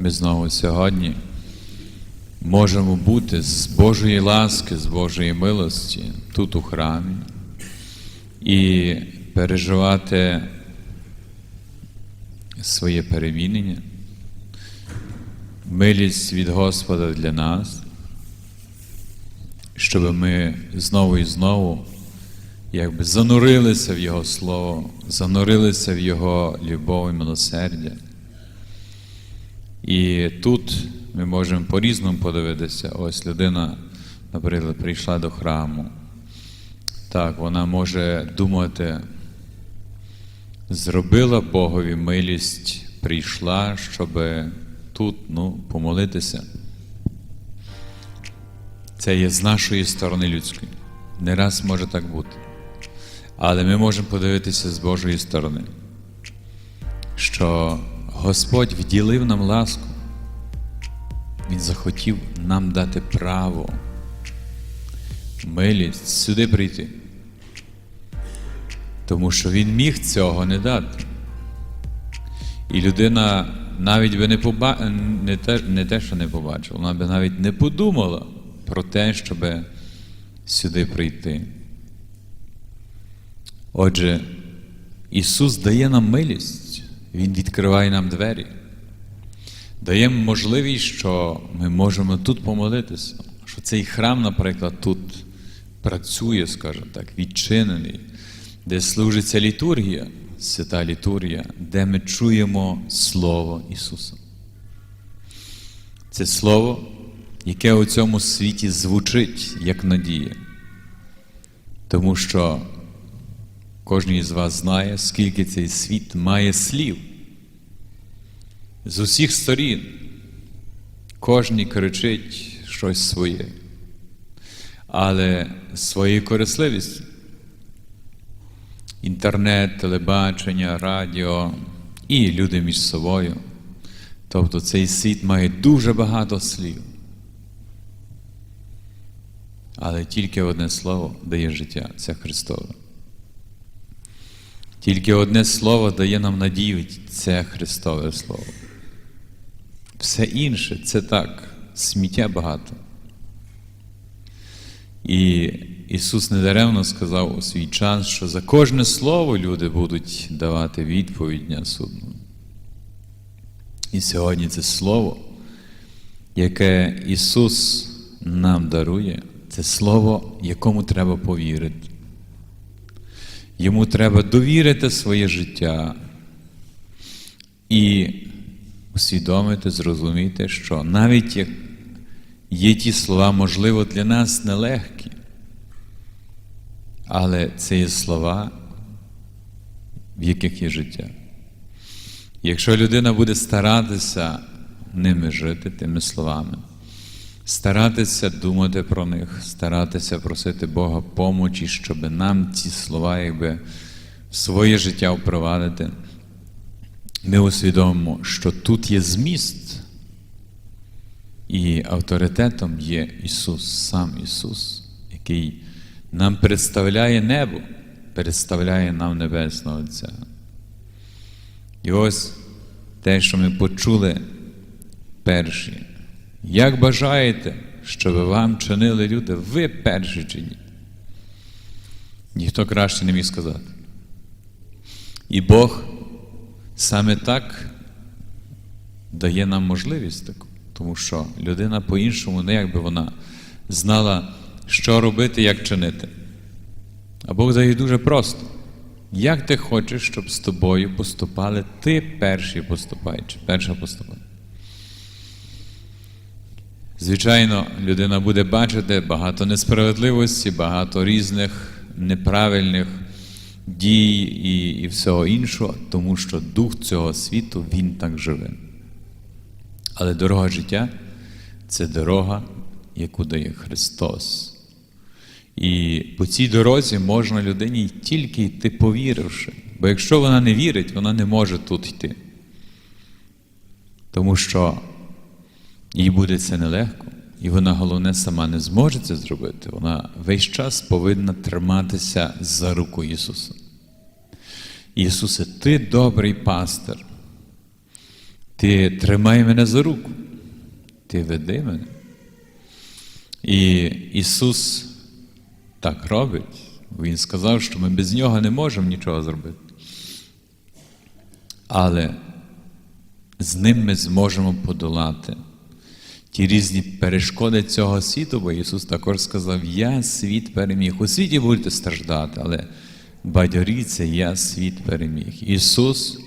ми знову сьогодні можемо бути з Божої ласки, з Божої милості тут у храмі і переживати своє перемінення, милість від Господа для нас, щоб ми знову і знову якби занурилися в Його Слово, занурилися в Його любов і милосердя. І тут ми можемо по-різному подивитися. Ось людина, наприклад, прийшла до храму. Так, вона може думати, зробила Богові милість, прийшла, щоб тут ну, помолитися. Це є з нашої сторони людської. Не раз може так бути. Але ми можемо подивитися з Божої сторони, що Господь вділив нам ласку. Він захотів нам дати право, милість сюди прийти. Тому що Він міг цього не дати. І людина навіть би не поба... не, те, не те, що не побачила, вона би навіть не подумала про те, щоб сюди прийти. Отже, Ісус дає нам милість, Він відкриває нам двері, дає можливість, що ми можемо тут помолитися, що цей храм, наприклад, тут працює, скажімо так, відчинений, де служиться літургія, свята літургія, де ми чуємо Слово Ісуса. Це Слово, яке у цьому світі звучить як надія. Тому що кожен із вас знає, скільки цей світ має слів. З усіх сторін кожен кричить щось своє, але своєю корисливістю. Інтернет, телебачення, радіо і люди між собою. Тобто цей світ має дуже багато слів. Але тільки одне слово дає життя це Христове. Тільки одне слово дає нам надію, це Христове Слово. Все інше це так, сміття багато. І Ісус недаремно сказав у свій час, що за кожне слово люди будуть давати відповідь дня судного. І сьогодні це Слово, яке Ісус нам дарує, це Слово, якому треба повірити. Йому треба довірити своє життя і усвідомити, зрозуміти, що навіть як є ті слова, можливо, для нас нелегкі, але це є слова, в яких є життя. Якщо людина буде старатися ними жити, тими словами, старатися думати про них, старатися просити Бога помочі, щоб нам ці слова якби в своє життя впровадити, ми усвідомимо, що тут є зміст, і авторитетом є Ісус, сам Ісус, який нам представляє небо, представляє нам Небесного Отця. І ось те, що ми почули перші. Як бажаєте, щоб вам чинили люди, ви перші чиніть. Ніхто краще не міг сказати. І Бог саме так дає нам можливість таку, тому що людина по-іншому, не якби вона знала, що робити, як чинити. А Бог дає дуже просто. Як ти хочеш, щоб з тобою поступали, ти перший поступаючи, перша поступай. Звичайно, людина буде бачити багато несправедливості, багато різних неправильних дій і, і всього іншого, тому що дух цього світу він так живе. Але дорога життя це дорога, яку дає Христос. І по цій дорозі можна людині тільки йти повіривши. Бо якщо вона не вірить, вона не може тут йти. Тому що їй буде це нелегко, і вона, головне, сама не зможе це зробити. Вона весь час повинна триматися за руку Ісуса. Ісусе, Ти добрий пастир. Ти тримай мене за руку, ти веди мене. І Ісус так робить. Він сказав, що ми без нього не можемо нічого зробити. Але з ним ми зможемо подолати ті різні перешкоди цього світу, бо Ісус також сказав: Я світ переміг. У світі будете страждати, але бадьоріться, я світ переміг. Ісус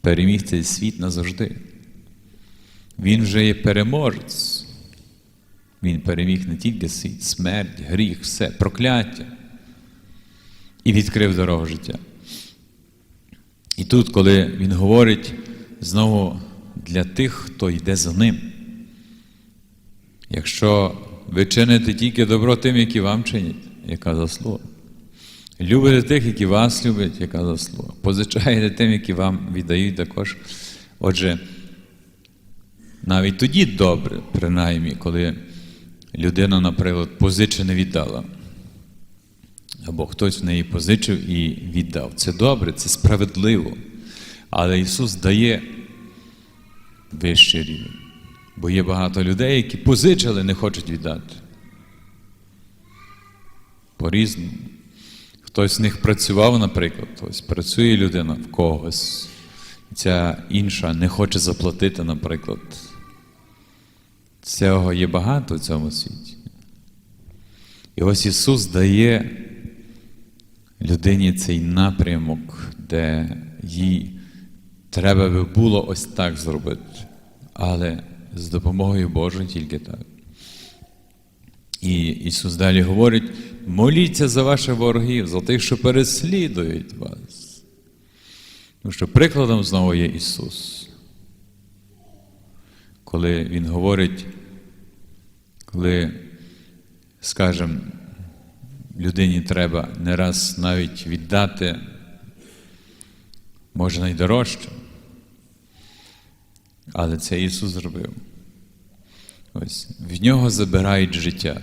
переміг цей світ назавжди. Він вже є переможець. Він переміг не тільки світ, смерть, гріх, все, прокляття і відкрив дорогу життя. І тут, коли він говорить знову для тих, хто йде за ним. Якщо ви чините тільки добро тим, які вам чинять, яка заслуга. Любите тих, які вас люблять, яка заслуга. Позичаєте тим, які вам віддають також. Отже, навіть тоді добре, принаймні, коли людина, наприклад, позиче не віддала. Або хтось в неї позичив і віддав. Це добре, це справедливо. Але Ісус дає вищий рівень. Бо є багато людей, які позичили, не хочуть віддати. По-різному. Хтось з них працював, наприклад, ось працює людина в когось, ця інша не хоче заплатити, наприклад. Цього є багато в цьому світі. І ось Ісус дає людині цей напрямок, де їй треба би було ось так зробити. Але з допомогою Божою тільки так. І Ісус далі говорить: моліться за ваших ворогів, за тих, що переслідують вас. Тому що прикладом знову є Ісус. Коли Він говорить, коли, скажімо, людині треба не раз навіть віддати, може найдорожче. Але це Ісус зробив. Ось в нього забирають життя,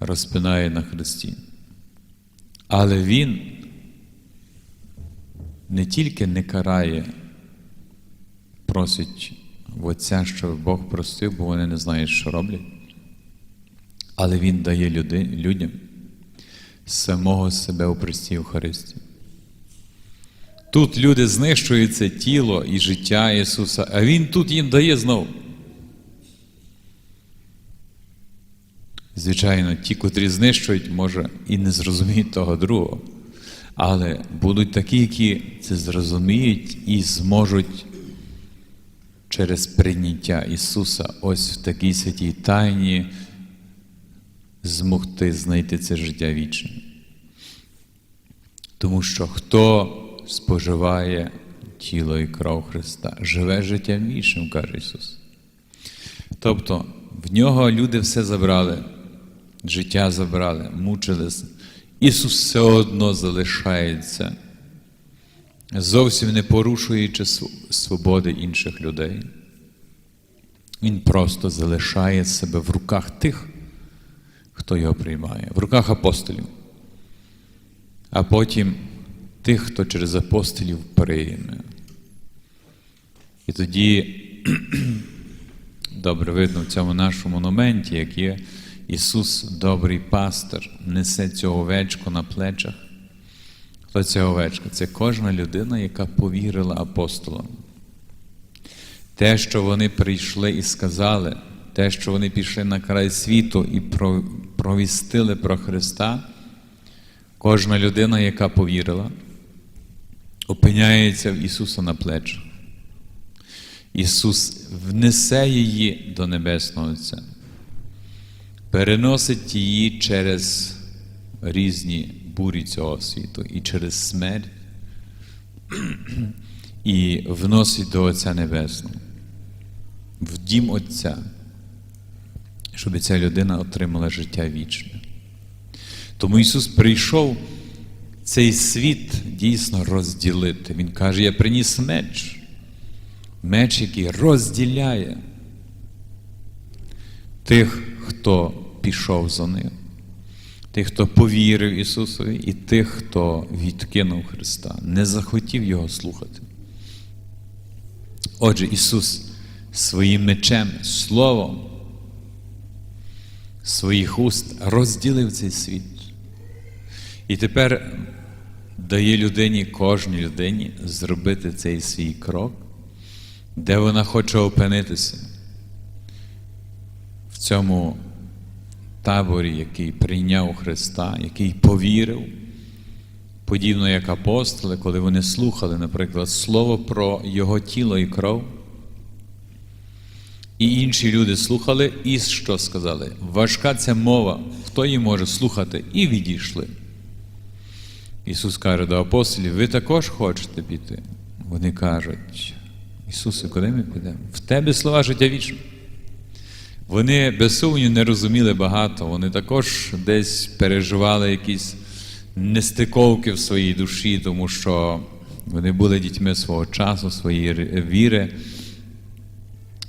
розпинає на хресті. Але Він не тільки не карає, просить Отця, щоб Бог простив, бо вони не знають, що роблять. Але Він дає людям самого себе у Христі Євхаристі. Тут люди знищують це тіло і життя Ісуса, а Він тут їм дає знову. Звичайно, ті, котрі знищують, може, і не зрозуміють того другого. Але будуть такі, які це зрозуміють і зможуть через прийняття Ісуса ось в такій святій тайні змогти знайти це життя вічне. Тому що хто споживає тіло і кров Христа, живе життям вічним, каже Ісус. Тобто в нього люди все забрали, життя забрали, мучилися. Ісус все одно залишається, зовсім не порушуючи свободи інших людей. Він просто залишає себе в руках тих, хто його приймає, в руках апостолів, а потім тих, хто через апостолів прийме. І тоді добре видно в цьому нашому моменті, як є Ісус, добрий пастир, несе цю овечку на плечах. Хто ця овечка? Це кожна людина, яка повірила апостолам. Те, що вони прийшли і сказали, те, що вони пішли на край світу і провістили про Христа, кожна людина, яка повірила, опиняється в Ісуса на плечах. Ісус внесе її до Небесного Отця, переносить її через різні бурі цього світу і через смерть, і вносить до Отця Небесного, в дім Отця, щоб ця людина отримала життя вічне. Тому Ісус прийшов цей світ дійсно розділити. Він каже: Я приніс меч, меч, який розділяє тих, хто пішов за ним. тих, хто повірив Ісусові, і тих, хто відкинув Христа, не захотів Його слухати. Отже, Ісус своїм мечем, Словом своїх уст розділив цей світ. І тепер дає людині, кожній людині зробити цей свій крок, де вона хоче опинитися в цьому таборі, який прийняв Христа, який повірив, подібно як апостоли, коли вони слухали, наприклад, слово про Його тіло і кров. І інші люди слухали, і що сказали? Важка ця мова, хто її може слухати, і відійшли. Ісус каже до апостолів: ви також хочете піти? Вони кажуть, Ісусе, куди ми підемо? В тебе слова життя вічне. Вони без сумніву не розуміли багато, вони також десь переживали якісь нестиковки в своїй душі, тому що вони були дітьми свого часу, своєї віри.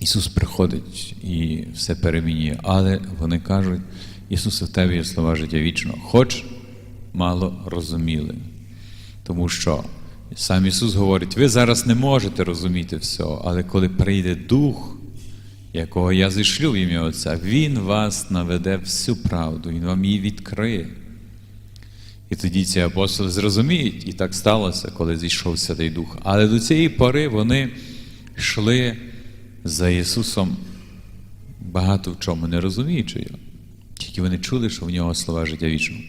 Ісус приходить і все перемінює, але вони кажуть, Ісусе, в тебе є слова життя вічного, хоч мало розуміли. Тому що сам Ісус говорить, ви зараз не можете розуміти всього, але коли прийде Дух, якого я зішлю в ім'я Отця, Він вас наведе всю правду, Він вам її відкриє. І тоді ці апостоли зрозуміють, і так сталося, коли зійшов Святий Дух. Але до цієї пори вони йшли за Ісусом багато в чому не розуміючи його. Тільки вони чули, що в нього слова життя вічного.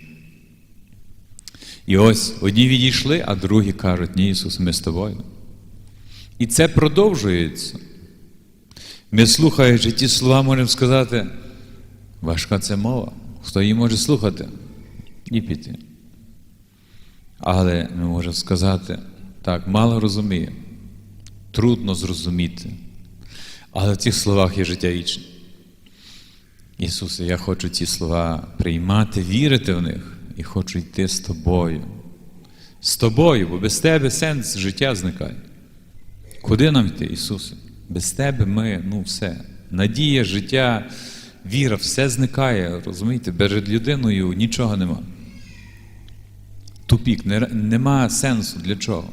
І ось одні відійшли, а другі кажуть, ні, Ісус, ми з тобою. І це продовжується. Ми, слухаючи ті слова, можемо сказати, важка це мова, хто її може слухати і піти. Але ми можемо сказати, так, мало розуміє, трудно зрозуміти. Але в цих словах є життя вічне. Ісусе, я хочу ці слова приймати, вірити в них і хочу йти з тобою. З тобою, бо без тебе сенс життя зникає. Куди нам йти, Ісусе? Без тебе ми, ну все. Надія, життя, віра, все зникає. Розумієте, перед людиною нічого нема. Тупік, нема сенсу для чого.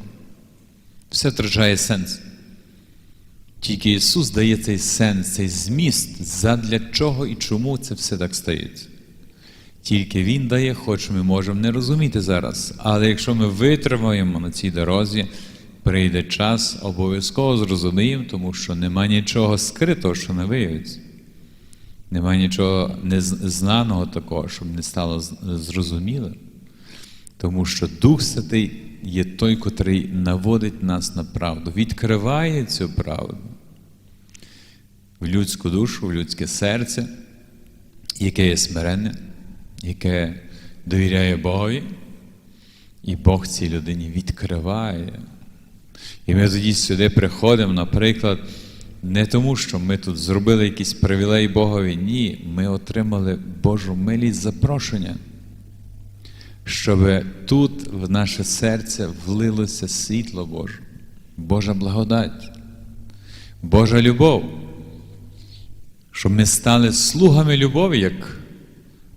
Все втрачає сенс. Тільки Ісус дає цей сенс, цей зміст, задля чого і чому це все так стається. Тільки Він дає, хоч ми можемо не розуміти зараз. Але якщо ми витримаємо на цій дорозі, прийде час, обов'язково зрозуміємо, тому що нема нічого скритого, що не виявиться. Нема нічого незнаного такого, щоб не стало зрозумілим. Тому що Дух Святий є той, котрий наводить нас на правду, відкриває цю правду в людську душу, в людське серце, яке є смиренне, яке довіряє Богові, і Бог цій людині відкриває. І ми тоді сюди приходимо, наприклад, не тому, що ми тут зробили якийсь привілей Богові, ні, ми отримали Божу милість запрошення щоб тут в наше серце влилося світло Боже, Божа благодать, Божа любов, щоб ми стали слугами любові, як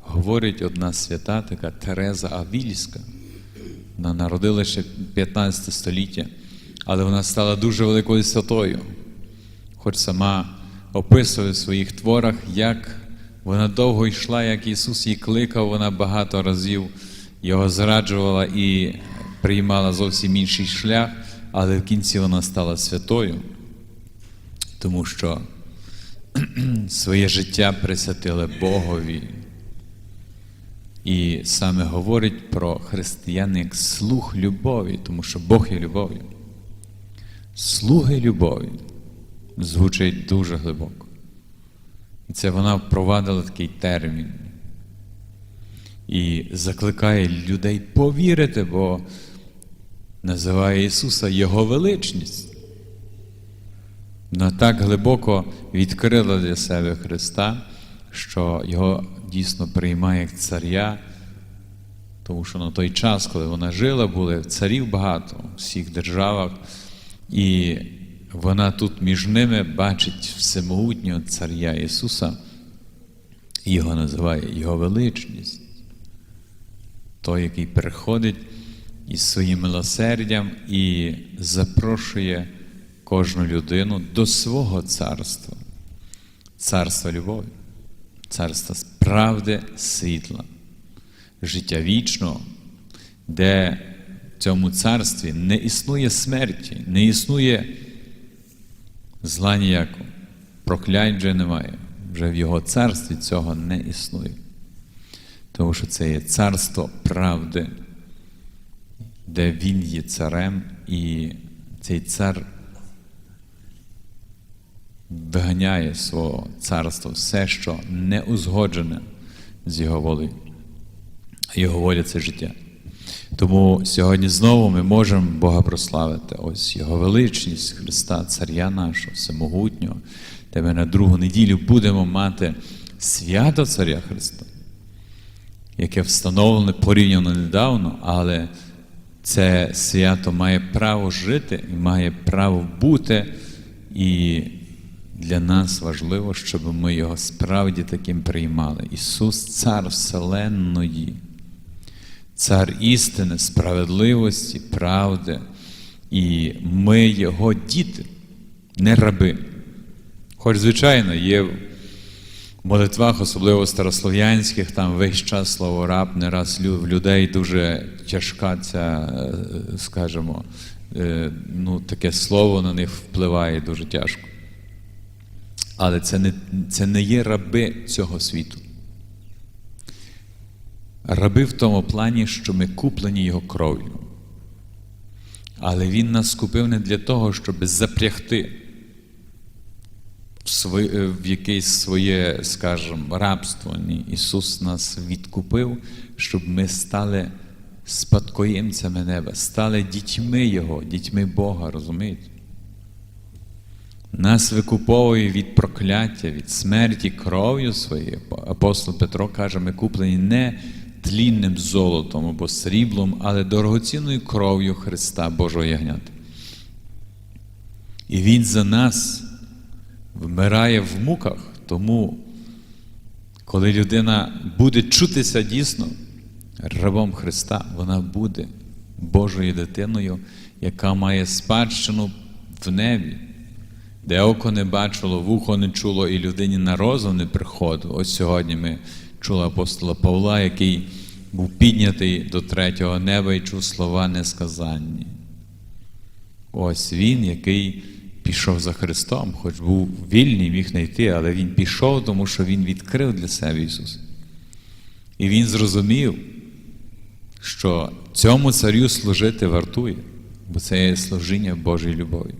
говорить одна свята, така Тереза Авільська. Вона народила ще 15 століття, але вона стала дуже великою святою, хоч сама описує в своїх творах, як вона довго йшла, як Ісус її кликав, вона багато разів його зраджувала і приймала зовсім інший шлях, але в кінці вона стала святою, тому що своє життя присвятила Богові. І саме говорить про християн як слух любові, тому що Бог є любов'ю. Слуги любові звучить дуже глибоко. І це вона впровадила такий термін і закликає людей повірити, бо називає Ісуса Його величність. Вона так глибоко відкрила для себе Христа, що Його дійсно приймає як царя, тому що на той час, коли вона жила, були царів багато у всіх державах, і вона тут між ними бачить всемогутнього царя Ісуса, і його називає Його величність. той, який приходить із своїм милосердям і запрошує кожну людину до свого царства, царства любові, царства правди, світла, життя вічного, де в цьому царстві не існує смерті, не існує зла ніякого, проклянь вже немає. Вже в його царстві цього не існує. Тому що це є царство правди, де він є царем, і цей цар виганяє свого царства все, що не узгоджене з його волею. Його воля це життя. Тому сьогодні знову ми можемо Бога прославити. Ось Його величність Христа, Царя нашого, Всемогутнього, де ми на другу неділю будемо мати свято Царя Христа, яке встановлене порівняно недавно, але це свято має право жити і має право бути. І для нас важливо, щоб ми його справді таким приймали. Ісус, Цар Вселенної, Цар істини, справедливості, правди. І ми Його діти, не раби. Хоч, звичайно, є в молитвах, особливо старослов'янських, там весь час слово раб, не раз в людей дуже тяжка ця, е, скажімо, е, ну, таке слово на них впливає дуже тяжко. Але це не, це не є раби цього світу. Раби в тому плані, що ми куплені Його кров'ю. Але Він нас купив не для того, щоб запрягти в, своє, в якесь своє, скажімо, рабство. Ні. Ісус нас відкупив, щоб ми стали спадкоємцями неба, стали дітьми Його, дітьми Бога, розумієте? Нас викуповує від прокляття, від смерті кров'ю своєю. Апостол Петро каже, ми куплені не тлінним золотом або сріблом, але дорогоцінною кров'ю Христа Божого ягнята. І Він за нас вмирає в муках, тому, коли людина буде чутися дійсно рабом Христа, вона буде Божою дитиною, яка має спадщину в небі. Де око не бачило, вухо не чуло, і людині на розум не приходило. Ось сьогодні ми чули апостола Павла, який був піднятий до третього неба і чув слова несказанні. Ось він, який пішов за Христом, хоч був вільний, міг не йти, але він пішов, тому що Він відкрив для себе Ісус. І Він зрозумів, що цьому царю служити вартує, бо це є служіння Божої любові.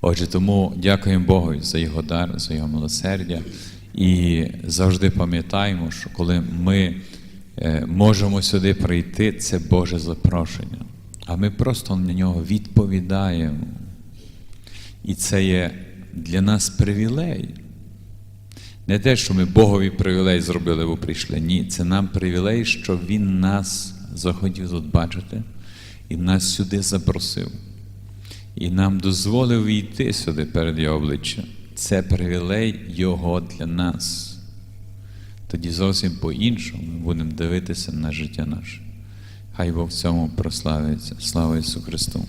Отже, тому дякуємо Богу за Його дар, за Його милосердя. І завжди пам'ятаємо, що коли ми е, можемо сюди прийти, це Боже запрошення. А ми просто на нього відповідаємо. І це є для нас привілей. Не те, що ми Богові привілей зробили, бо прийшли. Ні, це нам привілей, що Він нас захотів тут бачити і нас сюди запросив і нам дозволив війти сюди перед Його обличчям. Це привілей Його для нас. Тоді зовсім по-іншому ми будемо дивитися на життя наше. Хай Бог в цьому прославиться. Слава Ісусу Христу!